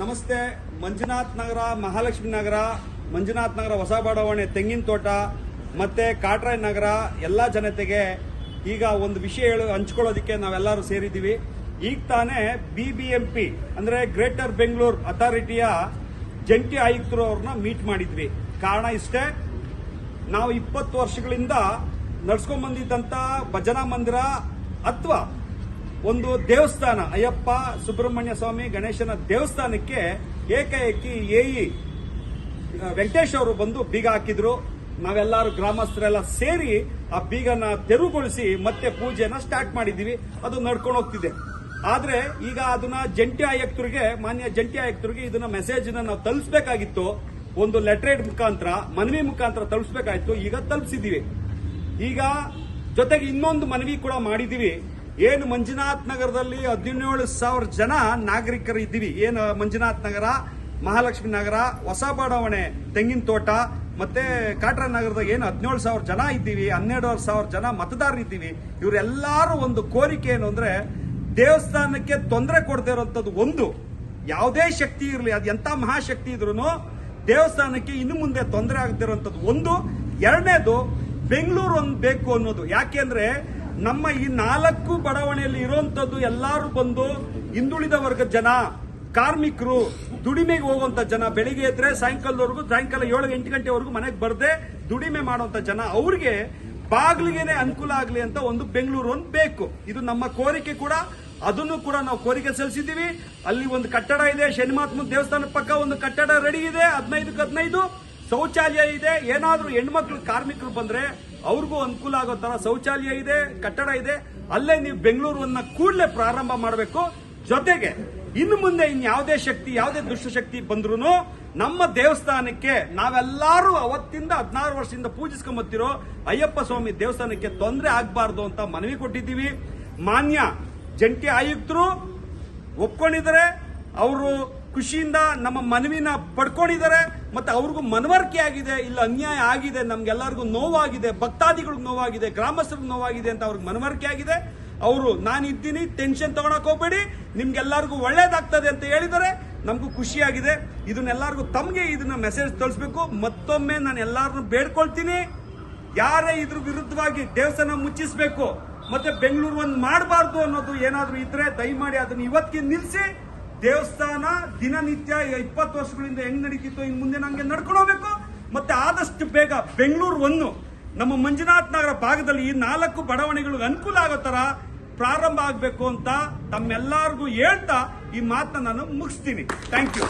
ನಮಸ್ತೆ, ಮಂಜುನಾಥ್ ನಗರ, ಮಹಾಲಕ್ಷ್ಮಿ ನಗರ, ಮಂಜುನಾಥ್ ನಗರ ಹೊಸ ಬಡಾವಣೆ ತೆಂಗಿನ ತೋಟ, ಮತ್ತೆ ಕಾಟ್ರಾಯ್ ನಗರ, ಎಲ್ಲ ಜನತೆಗೆ ಈಗ ಒಂದು ವಿಷಯ ಹೇಳಿ, ಹಂಚ್ಕೊಳ್ಳೋದಕ್ಕೆ ನಾವೆಲ್ಲರೂ ಸೇರಿದ್ದೀವಿ. ಈಗ ತಾನೇ ಬಿ ಬಿ ಎಂ ಅಂದ್ರೆ ಗ್ರೇಟರ್ ಬೆಂಗಳೂರು ಅಥಾರಿಟಿಯ ಜಂಟಿ ಆಯುಕ್ತರು ಅವ್ರನ್ನ ಮೀಟ್ ಮಾಡಿದ್ವಿ. ಕಾರಣ ಇಷ್ಟೇ, ನಾವು ಇಪ್ಪತ್ತು ವರ್ಷಗಳಿಂದ ನಡ್ಸ್ಕೊಂಡ್ ಬಂದಿದ್ದಂತ ಭಜನಾ ಮಂದಿರ, ಅಥವಾ ಒಂದು ದೇವಸ್ಥಾನ, ಅಯ್ಯಪ್ಪ, ಸುಬ್ರಹ್ಮಣ್ಯ ಸ್ವಾಮಿ, ಗಣೇಶನ ದೇವಸ್ಥಾನಕ್ಕೆ ಏಕಾಏಕಿ ಎಇ ವೆಂಕಟೇಶ್ ಅವರು ಬಂದು ಬೀಗ ಹಾಕಿದ್ರು. ನಾವೆಲ್ಲರೂ ಗ್ರಾಮಸ್ಥರೆಲ್ಲ ಸೇರಿ ಆ ಬೀಗನ ತೆರವುಗೊಳಿಸಿ ಮತ್ತೆ ಪೂಜೆನ ಸ್ಟಾರ್ಟ್ ಮಾಡಿದೀವಿ ಅದು ನಡ್ಕೊಂಡು ಹೋಗ್ತಿದೆ. ಆದ್ರೆ ಈಗ ಅದನ್ನ ಜಂಟಿ ಆಯುಕ್ತರಿಗೆ, ಮಾನ್ಯ ಜಂಟಿ ಆಯುಕ್ತರಿಗೆ ಇದನ್ನ ಮೆಸೇಜ್ ನಾವು ತಲುಪಿಸಬೇಕಾಗಿತ್ತು. ಒಂದು ಲೆಟ್ರೇಟ್ ಮುಖಾಂತರ, ಮನವಿ ಮುಖಾಂತರ ತಲುಪಿಸಬೇಕಾಯ್ತು. ಈಗ ತಲುಪಿಸಿದೀವಿ ಈಗ ಜೊತೆಗೆ ಇನ್ನೊಂದು ಮನವಿ ಕೂಡ ಮಾಡಿದೀವಿ ಏನು ಮಂಜುನಾಥ್ ನಗರದಲ್ಲಿ ಹದಿನೇಳು ಸಾವಿರ ಜನ ನಾಗರಿಕರು ಇದ್ದೀವಿ. ಏನು ಮಂಜುನಾಥ್ ನಗರ, ಮಹಾಲಕ್ಷ್ಮಿ ನಗರ ಹೊಸ ಬಡಾವಣೆ ತೆಂಗಿನ ತೋಟ, ಮತ್ತೆ ಕಾಟ್ರ ನಗರದಾಗ ಏನು ಹದಿನೇಳು ಸಾವಿರ ಜನ ಇದ್ದೀವಿ ಹನ್ನೆರಡು ಸಾವಿರ ಜನ ಮತದಾರರು ಇದ್ದೀವಿ. ಇವರೆಲ್ಲರೂ ಒಂದು ಕೋರಿಕೆ ಏನು ಅಂದರೆ, ದೇವಸ್ಥಾನಕ್ಕೆ ತೊಂದರೆ ಕೊಡದೇ ಇರುವಂತದ್ದು ಒಂದು. ಯಾವುದೇ ಶಕ್ತಿ ಇರಲಿ, ಅದು ಎಂತ ಮಹಾಶಕ್ತಿ ಇದ್ರೂ ದೇವಸ್ಥಾನಕ್ಕೆ ಇನ್ನು ಮುಂದೆ ತೊಂದರೆ ಆಗದಿರುವಂತದ್ದು ಒಂದು. ಎರಡನೇದು, ಬೆಂಗಳೂರು ಒಂದು ಬೇಕು ಅನ್ನೋದು. ಯಾಕೆಂದ್ರೆ ನಮ್ಮ ಈ ನಾಲ್ಕು ಬಡಾವಣೆಯಲ್ಲಿ ಇರುವಂತದ್ದು ಎಲ್ಲರೂ ಬಂದು ಹಿಂದುಳಿದ ವರ್ಗದ ಜನ, ಕಾರ್ಮಿಕರು, ದುಡಿಮೆಗೆ ಹೋಗುವಂತ ಜನ, ಬೆಳಿಗ್ಗೆ ಎದ್ರೆ ಸಾಯಂಕಾಲದವರೆಗೂ ಸಾಯಂಕಾಲ ಏಳು ಎಂಟು ಗಂಟೆವರೆಗೂ ಮನೆಗೆ ಬರದೆ ದುಡಿಮೆ ಮಾಡುವಂತ ಜನ, ಅವ್ರಿಗೆ ಬಾಗ್ಲಿಗೆನೆ ಅನುಕೂಲ ಆಗಲಿ ಅಂತ ಒಂದು ಬೆಂಗಳೂರು ಒಂದು ಬೇಕು. ಇದು ನಮ್ಮ ಕೋರಿಕೆ ಕೂಡ. ಅದನ್ನು ಕೂಡ ನಾವು ಕೋರಿಕೆ ಸಲ್ಲಿಸಿದ್ದೀವಿ. ಅಲ್ಲಿ ಒಂದು ಕಟ್ಟಡ ಇದೆ. ಶನಿಮಾತ್ಮ ದೇವಸ್ಥಾನದ ಪಕ್ಕ ಒಂದು ಕಟ್ಟಡ ರೆಡಿ ಇದೆ. ಹದಿನೈದಕ್ಕೆ ಹದಿನೈದು. ಶೌಚಾಲಯ ಇದೆ, ಏನಾದರೂ ಹೆಣ್ಮಕ್ಳು ಕಾರ್ಮಿಕರು ಬಂದ್ರೆ ಅವ್ರಿಗೂ ಅನುಕೂಲ ಆಗೋ ತರ ಶೌಚಾಲಯ ಇದೆ, ಕಟ್ಟಡ ಇದೆ, ಅಲ್ಲೇ ನೀವು ಬೆಂಗಳೂರನ್ನ ಕೂಡಲೇ ಪ್ರಾರಂಭ ಮಾಡಬೇಕು. ಜೊತೆಗೆ ಇನ್ನು ಮುಂದೆ ಇನ್ಯಾವುದೇ ಶಕ್ತಿ, ಯಾವುದೇ ದುಷ್ಟಶಕ್ತಿ ಬಂದ್ರು ನಮ್ಮ ದೇವಸ್ಥಾನಕ್ಕೆ ನಾವೆಲ್ಲರೂ ಅವತ್ತಿಂದ ಹದಿನಾರು ವರ್ಷದಿಂದ ಪೂಜಿಸ್ಕೊಂಬತ್ತಿರೋ ಅಯ್ಯಪ್ಪ ಸ್ವಾಮಿ ದೇವಸ್ಥಾನಕ್ಕೆ ತೊಂದರೆ ಆಗಬಾರ್ದು ಅಂತ ಮನವಿ ಕೊಟ್ಟಿದ್ದೀವಿ. ಮಾನ್ಯ ಜಂಟಿ ಆಯುಕ್ತರು ಒಪ್ಕೊಂಡಿದ್ದಾರೆ. ಅವರು ಖುಷಿಯಿಂದ ನಮ್ಮ ಮನವಿನ ಪಡ್ಕೊಂಡಿದ್ದಾರೆ. ಮತ್ತೆ ಅವ್ರಿಗೂ ಮನವರಿಕೆ ಆಗಿದೆ, ಇಲ್ಲ ಅನ್ಯಾಯ ಆಗಿದೆ, ನಮ್ಗೆಲ್ಲರಿಗೂ ನೋವಾಗಿದೆ, ಭಕ್ತಾದಿಗಳಿಗೆ ನೋವಾಗಿದೆ, ಗ್ರಾಮಸ್ಥರಿಗೆ ನೋವಾಗಿದೆ ಅಂತ ಅವ್ರಿಗೆ ಮನವರಿಕೆ ಆಗಿದೆ. ಅವರು ನಾನು ಇದ್ದೀನಿ ಟೆನ್ಷನ್ ತಗೊಳಕ್ ಹೋಗ್ಬೇಡಿ, ನಿಮ್ಗೆಲ್ಲರಿಗೂ ಒಳ್ಳೇದಾಗ್ತದೆ ಅಂತ ಹೇಳಿದರೆ ನಮಗೂ ಖುಷಿಯಾಗಿದೆ. ಇದನ್ನೆಲ್ಲರಿಗೂ ತಮಗೆ ಇದನ್ನ ಮೆಸೇಜ್ ತಳಿಸ್ಬೇಕು ಮತ್ತೊಮ್ಮೆ ನಾನು ಎಲ್ಲರನ್ನು ಬೇಡ್ಕೊಳ್ತೀನಿ. ಯಾರೇ ಇದ್ರ ವಿರುದ್ಧವಾಗಿ ದೇವಸ್ಥಾನ ಮುಚ್ಚಿಸ್ಬೇಕು. ಮತ್ತೆ ಬೆಂಗಳೂರು ಒಂದು ಮಾಡಬಾರ್ದು ಅನ್ನೋದು ಏನಾದರೂ ಇದ್ರೆ ದಯಮಾಡಿ ಅದನ್ನು ಇವತ್ತಿಗೆ ನಿಲ್ಲಿಸಿ ದೇವಸ್ಥಾನ ದಿನನಿತ್ಯ ಇಪ್ಪತ್ತು ವರ್ಷಗಳಿಂದ ಹೆಂಗ್ ನಡೀತಿತ್ತು ಇನ್ ಮುಂದೆ ನಂಗೆ ನಡ್ಕೊಂಡು ಹೋಗ್ಬೇಕು ಮತ್ತೆ ಆದಷ್ಟು ಬೇಗ ಬೆಂಗಳೂರು ಒಂದು. ನಮ್ಮ ಮಂಜುನಾಥ್ ನಗರ ಭಾಗದಲ್ಲಿ ಈ ನಾಲ್ಕು ಬಡಾವಣೆಗಳಿಗೆ ಅನುಕೂಲ ಆಗೋ ತರ ಪ್ರಾರಂಭ ಆಗಬೇಕು ಅಂತ ತಮ್ಮೆಲ್ಲರಿಗೂ ಹೇಳ್ತಾ ಈ ಮಾತನ್ನ ನಾನು ಮುಗಿಸ್ತೀನಿ. Thank you